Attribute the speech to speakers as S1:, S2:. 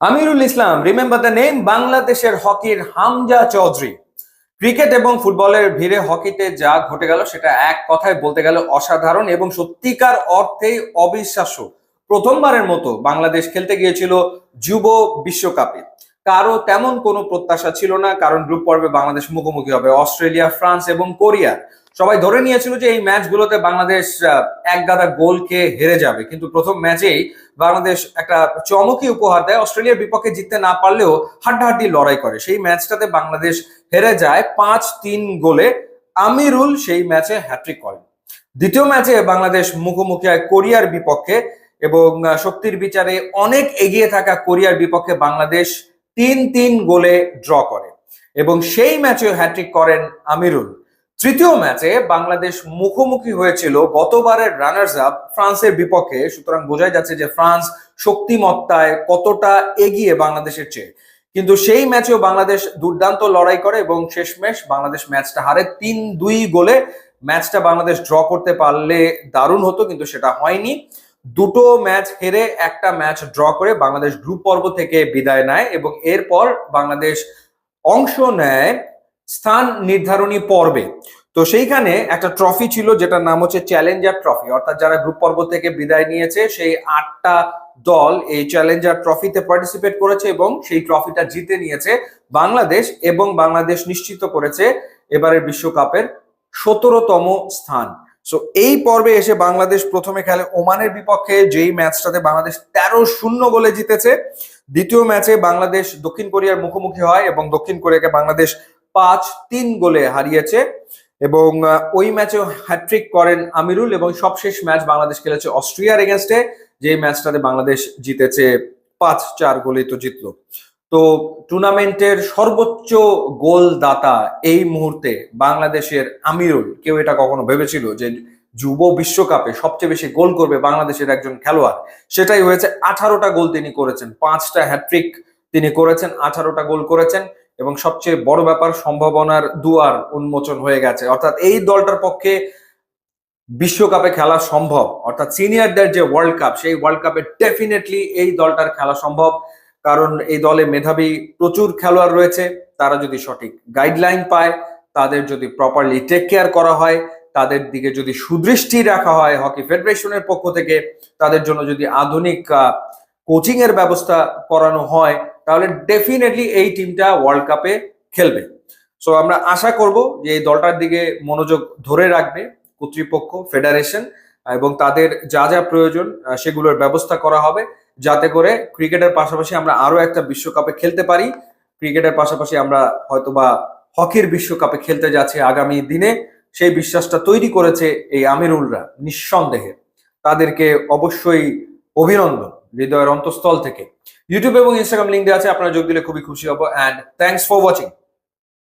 S1: Amirul Islam remember the name বাংলাদেশের হকির Hamza Chowdhury. Cricket এবং ফুটবলের ভিড়ে হকিতে যা ঘটে গেল, সেটা এক কথায় বলতে গেল অসাধারণ এবং সত্যিকার অর্থেই অবিশ্বাস্য। প্রথমবারের মতো বাংলাদেশ খেলতে গিয়েছিল যুব বিশ্বকাপে। কারও তেমন কোনো প্রত্যাশা ছিল না, কারণ গ্রুপ পর্বে বাংলাদেশ মুখোমুখি হবে অস্ট্রেলিয়া, ফ্রান্স এবং কোরিয়া। সবাই ধরে নিয়েছিল যে এই ম্যাচগুলোতে বাংলাদেশ এক গাদা গোল খেয়ে হেরে যাবে। কিন্তু প্রথম ম্যাচেই বাংলাদেশ একটা চমকি উপহার দেয়। অস্ট্রেলিয়ার বিপক্ষে জিততে না পারলেও হাড্ডাহাড্ডি লড়াই করে। সেই ম্যাচটাতে বাংলাদেশ হেরে যায় পাঁচ তিন গোলে। আমিরুল সেই ম্যাচে হ্যাট্রিক করেন। দ্বিতীয় ম্যাচে বাংলাদেশ মুখোমুখি হয় কোরিয়ার বিপক্ষে এবং শক্তির বিচারে অনেক এগিয়ে থাকা কোরিয়ার বিপক্ষে বাংলাদেশ তিন তিন গোলে ড্র করে। এবং সেই ম্যাচেও হ্যাট্রিক করেন আমিরুল। তৃতীয় ম্যাচে বাংলাদেশ মুখোমুখি হয়েছিল গতবারের রানার্স আপ ফ্রান্সের বিপক্ষে। সুতরাং বোঝাই যাচ্ছে যে ফ্রান্স শক্তিমত্তায় কতটা এগিয়ে বাংলাদেশের চেয়ে। কিন্তু সেই ম্যাচেও বাংলাদেশ দুর্দান্ত লড়াই করে এবং শেষমেশ বাংলাদেশ ম্যাচটা হারে তিন দুই গোলে ম্যাচটা বাংলাদেশ ড্র করতে পারলে দারুণ হতো, কিন্তু সেটা হয়নি। দুটো ম্যাচ হেরে একটা ম্যাচ ড্র করে বাংলাদেশ গ্রুপ পর্ব থেকে বিদায় নেয় এবং এরপর বাংলাদেশ অংশ নেয় স্থান নির্ধারণী পর্বে। তো সেইখানে একটা ট্রফি ছিল যেটার নাম হচ্ছে চ্যালেঞ্জার ট্রফি অর্থাৎ যারা গ্রুপ পর্ব থেকে বিদায় নিয়েছে, সেই আটটা দল এই চ্যালেঞ্জার ট্রফিতে পার্টিসিপেট করেছে এবং সেই ট্রফিটা জিতে নিয়েছে বাংলাদেশ এবং বাংলাদেশ নিশ্চিত করেছে এবারের বিশ্বকাপের সতেরোতম স্থান। সো এই পর্বে এসে বাংলাদেশ প্রথমে খেলে ওমানের বিপক্ষে, যেই ম্যাচটাতে বাংলাদেশ তেরো শূন্য গোলে জিতেছে, দ্বিতীয় ম্যাচে বাংলাদেশ দক্ষিণ কোরিয়ার মুখোমুখি হয় এবং দক্ষিণ কোরিয়াকে বাংলাদেশ পাঁচ তিন গোলে হারিয়েছে এবং ওই ম্যাচে হ্যাট্রিক করেন আমিরুল এবং সবশেষ ম্যাচ বাংলাদেশ খেলেছে অস্ট্রিয়ার এগেনস্টে যে ম্যাচটাতে বাংলাদেশ জিতেছে পাঁচ চার গোলে তো জিতলো। তো টুর্নামেন্টের সর্বোচ্চ গোলদাতা এই মুহূর্তে বাংলাদেশের আমিরুল। কেউ এটা কখনো ভেবেছিল যে যুব বিশ্বকাপে সবচেয়ে বেশি গোল করবে বাংলাদেশের একজন খেলোয়াড়? সেটাই হয়েছে, আঠারোটা গোল তিনি করেছেন, পাঁচটা হ্যাট্রিক তিনি করেছেন, আঠারোটা গোল করেছেন এবং সবচেয়ে বড় ব্যাপার সম্ভাবনার দুয়ার উন্মোচন হয়ে গেছে। অর্থাৎ এই দলটার পক্ষে বিশ্বকাপে খেলা সম্ভব। অর্থাৎ সিনিয়রদের যে ওয়ার্ল্ড কাপ সেই ওয়ার্ল্ড কাপে ডেফিনেটলি এই দলটার খেলা সম্ভব। কারণ এই দলে মেধাবী প্রচুর খেলোয়াড় রয়েছে, তারা যদি সঠিক গাইডলাইন পায়, তাদের যদি প্রপারলি টেক কেয়ার করা হয়, তাদের দিকে যদি সুদৃষ্টি রাখা হয় হকি ফেডারেশনের পক্ষ থেকে, তাদের জন্য যদি আধুনিক কোচিং এর ব্যবস্থা করানো হয়, তাহলে ডেফিনেটলি এই টিমটা ওয়ার্ল্ড কাপে খেলবে। সো আমরা আশা করব যে এই দলটার দিকে মনোযোগ ধরে রাখবে কর্তৃপক্ষ ফেডারেশন এবং তাদের যা যা প্রয়োজন সেগুলোর ব্যবস্থা করা হবে। যাতে করে ক্রিকেটের পাশাপাশি আমরা আরও একটা বিশ্বকাপে খেলতে পারি। ক্রিকেটের পাশাপাশি আমরা হয়তোবা হকির বিশ্বকাপে খেলতে যাচ্ছি আগামী দিনে। সেই বিশ্বাসটা তৈরি করেছে এই আমিরুলরা, নিঃসন্দেহে। তাদেরকে অবশ্যই অভিনন্দন হৃদয়ের অন্তঃস্থল থেকে। ইউটিউব এবং ইনস্টাগ্রাম লিঙ্ক দেওয়া আছে, আপনারা যোগ দিলে খুবই খুশি হব। And thanks for watching